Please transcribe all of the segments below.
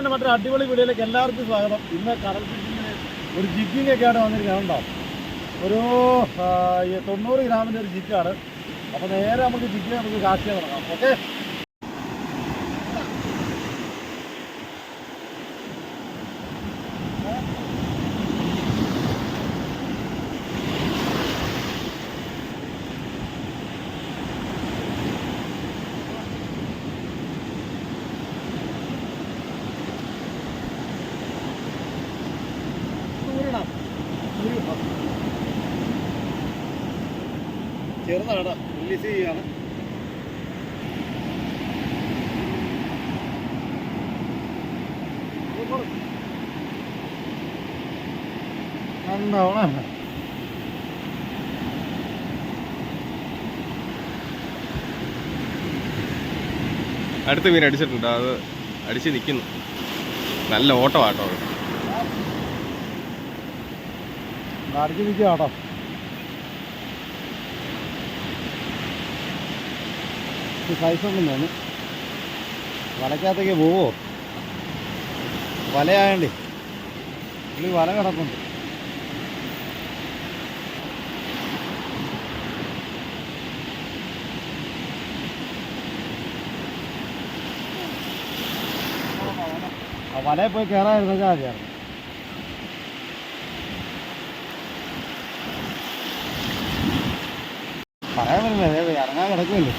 ഫിഷിങ്ങിന്റെ മറ്റൊരു അടിപൊളി വീഡിയോയിലേക്ക് എല്ലാവർക്കും സ്വാഗതം. ഇന്ന് കടൽ ഫിഷിങ്ങിന് ഒരു ജിഗിങ് ഒക്കെ ആണ് വന്നിരിക്കുന്നുണ്ടോ ഒരു തൊണ്ണൂറ് ഗ്രാമിന്റെ ഒരു ജിഗ്ഗാണ് അപ്പോൾ നേരെ നമുക്ക് ജിഗ് നമുക്ക് കാശിയാണ് ഓക്കെ ചെറുതാണ് റിലീസ് ചെയ്യാണ്. എന്താണ് അടുത്ത മീൻ അടിച്ചിട്ടുണ്ട്. അത് അടിച്ച് നിൽക്കുന്നു നല്ല ഓട്ടമാട്ടോ അടിച്ച് അടിച്ചു നിൽക്കുക കേട്ടോ സൈസ് ഉണ്ടെന്ന് തോന്നുന്നു. വലക്കകത്തേക്ക് പോവോ? വലയായണ്ടേ. പുള്ളി വല കിടപ്പുണ്ട്. വലയിൽ പോയി കയറാതിരുന്ന മതിയായിരുന്നു പറയാൻ പറ്റില്ല ഇറങ്ങാൻ കിടക്കുമല്ലോ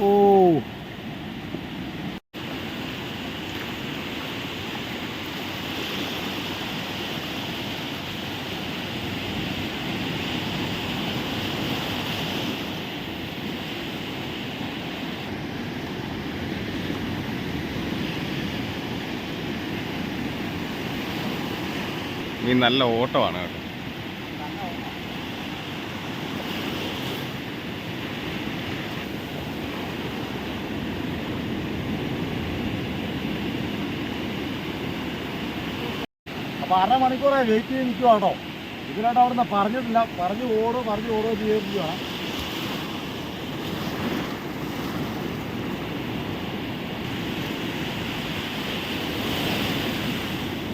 ഓ മീൻ നല്ല ഓട്ടമാണ് കേട്ടോ. അപ്പൊ അരമണിക്കൂറായി വെയിറ്റ് ചെയ്ത് കേട്ടോ. അവിടെ അവിടുന്ന് പറഞ്ഞിട്ടില്ല. പറഞ്ഞു ഓടോ പറഞ്ഞു ഓടോ ചെയ്യുകയാണ്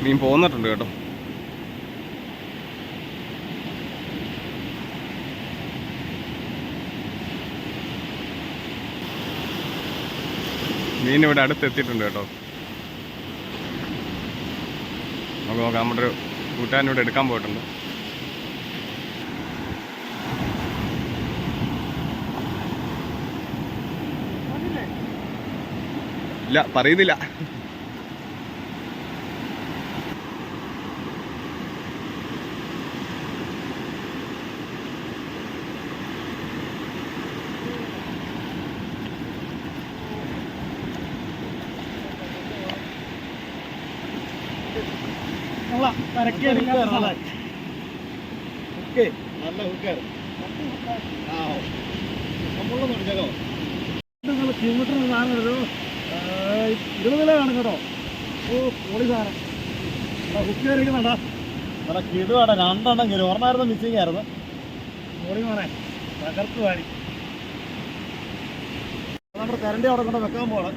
മീൻ പോന്നിട്ടുണ്ട് കേട്ടോ. മീൻ ഇവിടെ അടുത്ത് എത്തിയിട്ടുണ്ട് കേട്ടോ. നമുക്ക് നോക്കാം നമ്മുടെ ഒരു കൂട്ടുകാരൻ ഇവിടെ എടുക്കാൻ പോയിട്ടുണ്ട്. ഇല്ല പറയുന്നില്ല. ഹുക്കേ നല്ല ഹുക്കാണ് ആ നമ്മളും അടിച്ചോ നിങ്ങൾ കിലോമീറ്റർ സാധനം ഒരു ഇരുപത് കിലോ കാണും കേട്ടോ. ഓ പൊളി സാധനം. ഹുക്ക് കയറിക്കുന്നുണ്ടാ നല്ല കിടുവാടാ രണ്ടെണ്ണം കിലോ ഒരെണ്ണമായിരുന്നു മിസ്സിങ് ആയിരുന്നു? പൊളി മോനെ തകർത്ത് വാരി. നമ്മുടെ കരണ്ടി അവിടെ കൊണ്ട് വെക്കാൻ പോകണം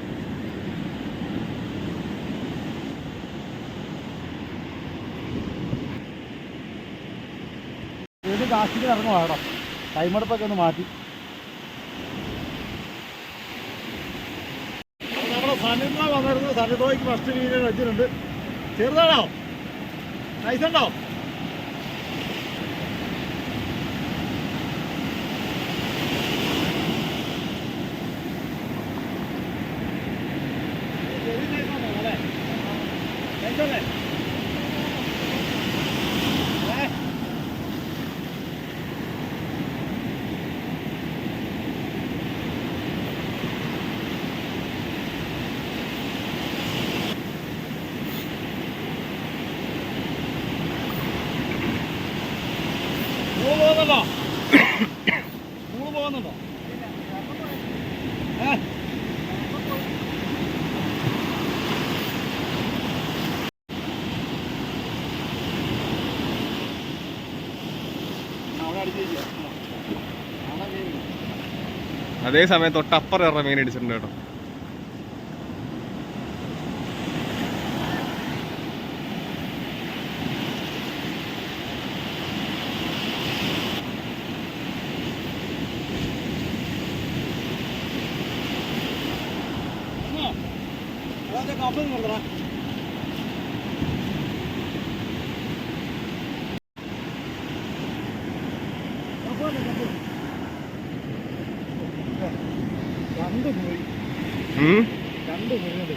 കാശിക്ക് ഇറങ്ങുവാ കേട്ടോ. ടൈമെടുപ്പൊക്കെ ഒന്ന് മാറ്റി. നമ്മുടെ സണ്ണിബ്ല വന്നിരുന്നത് സണ്ണിബ്ലോയ്ക്ക് ഫസ്റ്റ് വീഡിയോ വെച്ചിട്ടുണ്ട്. ചെറുതാണോ? നൈസ് ഉണ്ടോ? ഏ അടിച്ചിരിക്കുക. അതേ സമയം തൊട്ടപ്പുറം ഇറങ്ങി മീൻ അടിച്ചിട്ടുണ്ട് കേട്ടോ. രണ്ട് പോയി? രണ്ട് പോയി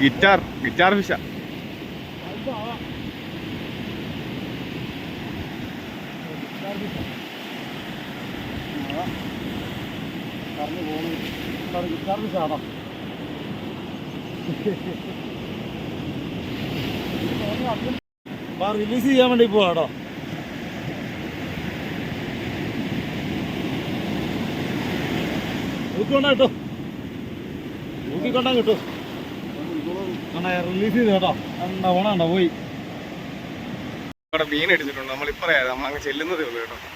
ഗിറ്റാർ ഗിറ്റാർ ഫിഷ പറഞ്ഞു പോകുന്നു. ഗിറ്റാറിന് ചാടാം. റിലീസ് ചെയ്യാൻ വേണ്ടി പോവാടോ. ൂക്കിക്കൊണ്ടാ കിട്ടോ. ൂക്കിക്കൊണ്ടാ കിട്ടോ. അണ്ണാ റിലീസ് ചെയ്ത് കേട്ടോ. എന്താ ഓണാണ്ടോ പോയി. മീൻ അടിച്ചിട്ടുണ്ട് നമ്മളിപ്പറയാ നമ്മൾ അങ്ങ് ചെല്ലുന്നതേ ഉള്ളൂ കേട്ടോ.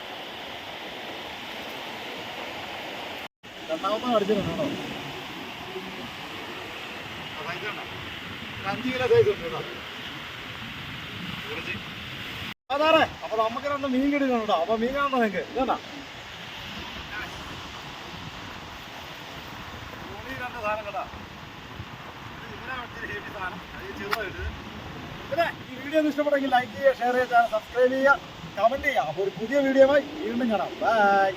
രണ്ടാമത്തെ അടിച്ചിട്ടുണ്ടോ അഞ്ച് കിലോ സൈസ് ഉണ്ട് കേട്ടോ അതാറേ അപ്പൊ നമുക്ക് രണ്ട് മീൻ കിട്ടുന്നുണ്ടോ അപ്പൊ മീൻ കാണണോ നിങ്ങൾക്ക് ഇതണ്ട. രണ്ട് സാധനം കേട്ടാ. ഈ ചെറുതായിട്ട്. പിന്നെ ഈ വീഡിയോ ഒന്ന് ഇഷ്ടപ്പെട്ടെങ്കിൽ ലൈക്ക് ചെയ്യുക ഷെയർ ചെയ്യുക സബ്സ്ക്രൈബ് ചെയ്യുക കമന്റ് ചെയ്യുക. അപ്പോൾ ഒരു പുതിയ വീഡിയോയുമായി വീണ്ടും കാണാം. ബൈ